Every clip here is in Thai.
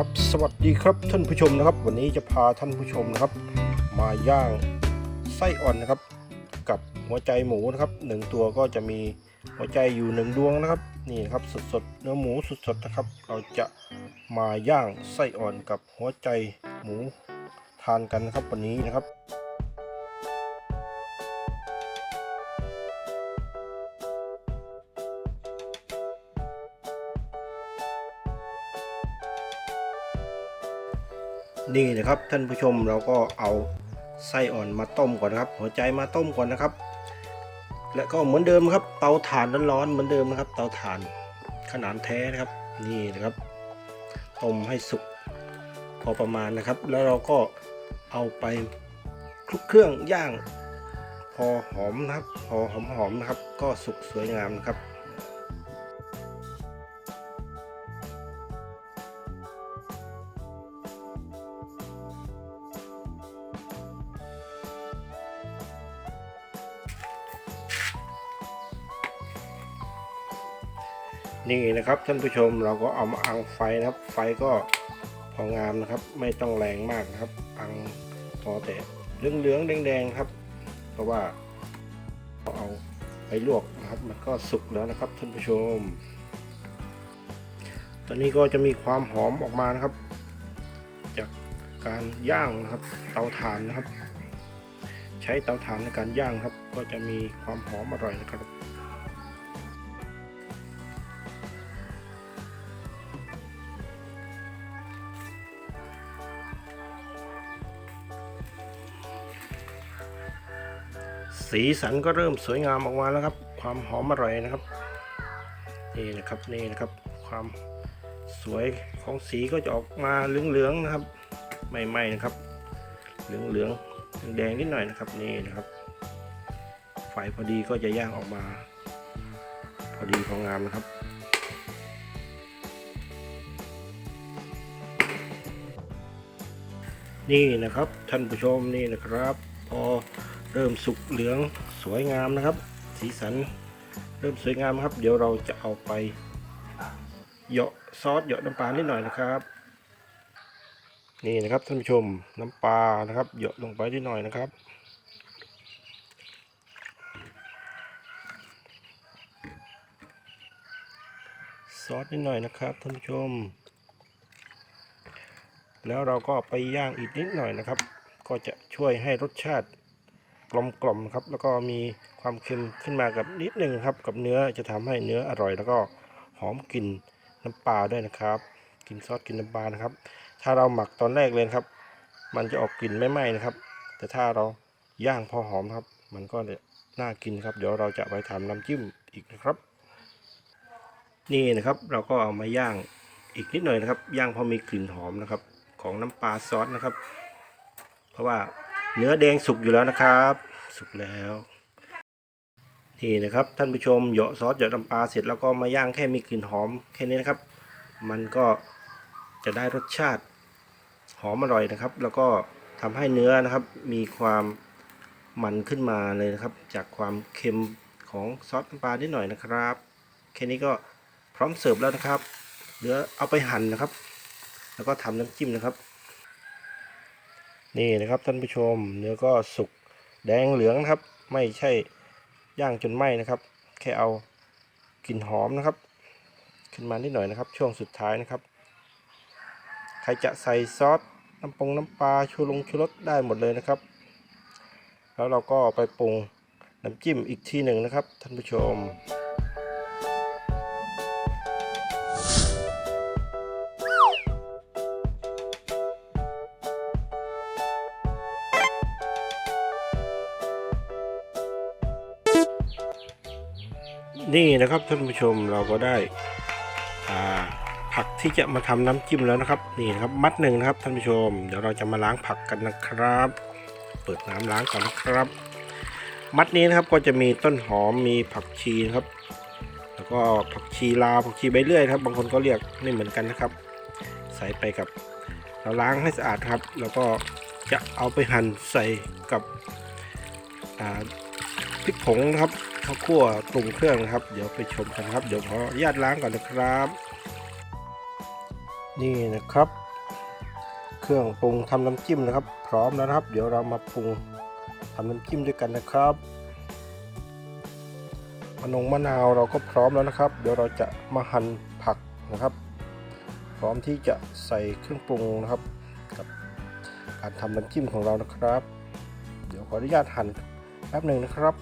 ครับ สวัสดีครับท่านผู้ชมนะครับ วันนี้จะพาท่านผู้ชมนะครับ มาย่างไส้อ่อนนะครับ กับหัวใจหมูนะครับหนึ่งตัวก็จะมีหัวใจอยู่หนึ่งดวงนะครับ นี่นครับสดๆเนื้อหมูสดๆนะครับ เราจะมาย่างไส้อ่อนกับหัวใจหมูทานกันนะครับวันนี้นะครับ นี่นะครับท่านผู้ชมเราก็เอาไส้อ่อนมาต้มก่อนนะครับ หัวใจมาต้มก่อนนะครับ และก็เหมือนเดิมครับ เตาถ่านร้อนๆเหมือนเดิมนะครับ เตาถ่านขนาดแท้นะครับ นี่นะครับต้มให้สุกพอประมาณนะครับ แล้วเราก็เอาไปคลุกเครื่องย่าง พอหอมนะครับ พอหอมๆนะครับ ก็สุกสวยงามนะครับ นี่นะครับท่านผู้ชมเราก็เอามาอังไฟนะครับ ไฟก็พองามนะครับ ไม่ต้องแรงมากนะครับ อังพอแต่เหลืองๆแดงๆครับ เพราะว่าเราเอาไปลวกนะครับ มันก็สุกแล้วนะครับท่านผู้ชม ตอนนี้ก็จะมีความหอมออกมานะครับ จากการย่างนะครับ เตาถ่านนะครับ ใช้เตาถ่านในการย่างครับ ก็จะมีความหอมอร่อยนะครับ สีสันก็เริ่มสวยงามออกมาแล้วครับ ความหอมอร่อยนะครับ นี่นะครับนี่นะครับ ความสวยของสีก็จะออกมาเหลืองๆนะครับไม่ไหม้นะครับ เหลืองๆแดงนิดหน่อยนะครับนี่นะครับไฟพอดีก็จะย่างออกมา พอดีพองามนะครับนี่นะครับท่านผู้ชมนี่นะครับพอ เริ่มสุกเหลืองสวยงามนะครับ สีสันเริ่มสวยงามครับ เดี๋ยวเราจะเอาไปเหยาะซอสเหยาะน้ำปลานิดหน่อยนะครับ นี่นะครับท่านผู้ชมน้ำปลานะครับเหยาะลงไปนิดหน่อยนะครับซอสนิดหน่อยนะครับท่านผู้ชม แล้วเราก็ไปย่างอีกนิดหน่อยนะครับ ก็จะช่วยให้รสชาติ กลมกล่อมครับ แล้วก็มีความเค็มขึ้นมากับนิดหนึ่งครับ กับเนื้อจะทำให้เนื้ออร่อย แล้วก็หอมกลิ่นน้ำปลาด้วยนะครับกินซอสกินน้ำปลานะครับ ถ้าเราหมักตอนแรกเลยครับ มันจะออกกลิ่นไม่ไหม้นะครับ แต่ถ้าเราย่างพอหอมครับ มันก็น่ากินครับ เดี๋ยวเราจะไปทำน้ำจิ้มอีกนะครับ นี่นะครับเราก็เอามาย่างอีกนิดหน่อยนะครับ ย่างพอมีกลิ่นหอมนะครับ ของน้ำปลาซอสนะครับ เพราะว่า เนื้อแดงสุกอยู่แล้วนะครับ สุกแล้วนี่นะครับท่านผู้ชมเหยาะซอสเหยาะน้ำปลาเสร็จแล้วก็มาย่างแค่มีกลิ่นหอมแค่นี้นะครับ มันก็จะได้รสชาติหอมอร่อยนะครับ แล้วก็ทำให้เนื้อนะครับ มีความมันขึ้นมาเลยนะครับ จากความเค็มของซอสน้ำปลานิดหน่อยนะครับ แค่นี้ก็พร้อมเสิร์ฟแล้วนะครับเหลือเอาไปหั่นนะครับ แล้วก็ทำน้ำจิ้มนะครับ นี่นะครับท่านผู้ชมเนื้อก็สุกแดงเหลืองนะครับ ไม่ใช่ย่างจนไหม้นะครับ แค่เอากลิ่นหอมนะครับ ขึ้นมานิดหน่อยนะครับ ช่วงสุดท้ายนะครับ ใครจะใส่ซอสน้ำปงน้ำปลาชูลงชูรสได้หมดเลยนะครับ แล้วเราก็ไปปรุงน้ำจิ้มอีกทีหนึ่งนะครับ ท่านผู้ชม นี่นะครับท่านผู้ชมเราก็ได้ผักที่จะมาทำน้ำจิ้มแล้วนะครับ นี่นะครับมัดหนึ่งนะครับท่านผู้ชม เดี๋ยวเราจะมาล้างผักกันนะครับ เปิดน้ำล้างก่อนนะครับ มัดนี้นะครับก็จะมีต้นหอมมีผักชีนะครับ แล้วก็ผักชีลาวผักชีใบเลื่อยครับ บางคนก็เรียกไม่เหมือนกันนะครับ ใส่ไปกับ เราล้างให้สะอาดครับ แล้วก็จะเอาไปหั่นใส่กับพริกผงนะครับ ข้าวคั่วปรุงเครื่องนะครับ เดี๋ยวไปชมกันครับ เดี๋ยวขออนุญาตล้างก่อนนะครับ นี่นะครับ เครื่องปรุงทำน้ำจิ้มนะครับ พร้อมแล้วนะครับ เดี๋ยวเรามาปรุงทำน้ำจิ้มด้วยกันนะครับมะนงมะนาวเราก็พร้อมแล้วนะครับ เดี๋ยวเราจะมาหั่นผักนะครับ พร้อมที่จะใส่เครื่องปรุงนะครับกับการทำน้ำจิ้มของเรานะครับ เดี๋ยวขออนุญาตหั่นแป๊บหนึ่งนะครับ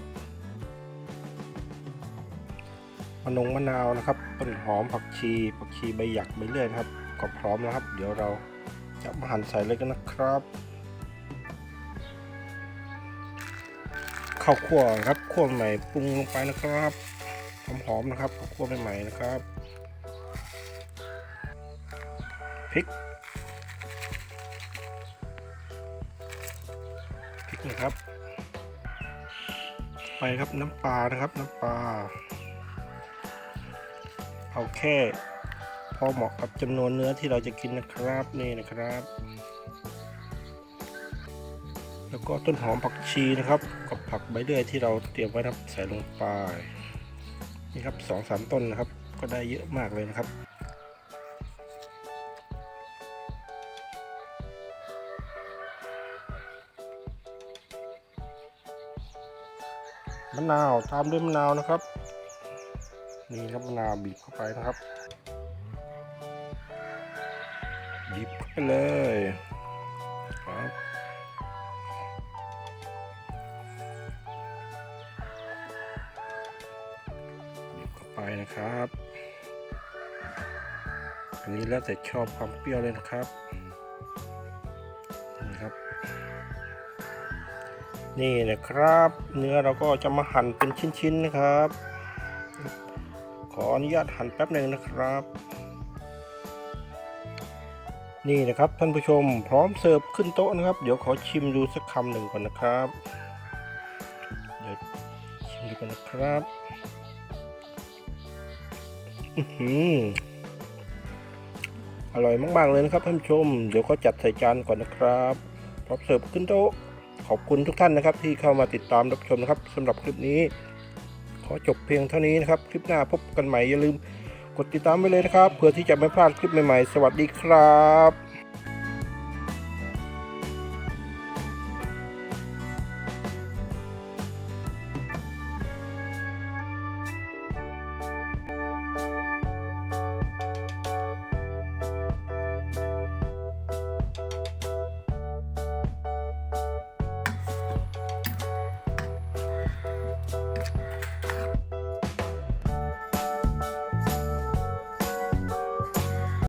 มะนงมะนาวนะครับต้นหอมผักชีผักชีใบหยักใบเลื่อยนะครับ ก็พร้อมแล้วครับ เดี๋ยวเราจะมาหั่นใส่เลยกันนะครับข้าวคั่วครับคั่วใหม่ปรุงลงไปนะครับหอมๆนะครับข้าวคั่วใหม่ๆนะครับพริกพริกนะครับ ไปครับน้ำปลานะครับน้ำปลา เอาแค่พอเหมาะกับจำนวนเนื้อที่เราจะกินนะครับนี่นะครับ แล้วก็ต้นหอมผักชีนะครับ กับผักใบเลื่อยที่เราเตรียมไว้นะครับใส่ลงไปนี่ครับสองสามต้นนะครับ ก็ได้เยอะมากเลยนะครับมะนาวตามด้วยมะนาวนะครับ นี่ครับมะนาวบีบเข้าไปนะครับบีบไปเลยครับบีบเข้าไปนะครับ อันนี้แล้วแต่ชอบความเปรี้ยวเลยนะครับนี่ครับ นี่นะครับ เนื้อเราก็จะมาหั่นเป็นชิ้นๆนะครับ ขออนุญาตหั่นแป๊บหนึ่งนะครับ นี่นะครับท่านผู้ชมพร้อมเสิร์ฟขึ้นโต๊ะนะครับ เดี๋ยวขอชิมดูสักคำหนึ่งก่อนนะครับ เดี๋ยวชิมดูกันนะครับอื้อหืออร่อยมากๆเลยนะครับท่านผู้ชม เดี๋ยวก็จัดใส่จานก่อนนะครับพร้อมเสิร์ฟขึ้นโต๊ะขอบคุณทุกท่านนะครับที่เข้ามาติดตามรับชมนะครับสำหรับคลิปนี้ ขอจบเพียงเท่านี้นะครับ คลิปหน้าพบกันใหม่อย่าลืม กดติดตามไว้เลยนะครับ เพื่อที่จะไม่พลาดคลิปใหม่ๆ สวัสดีครับ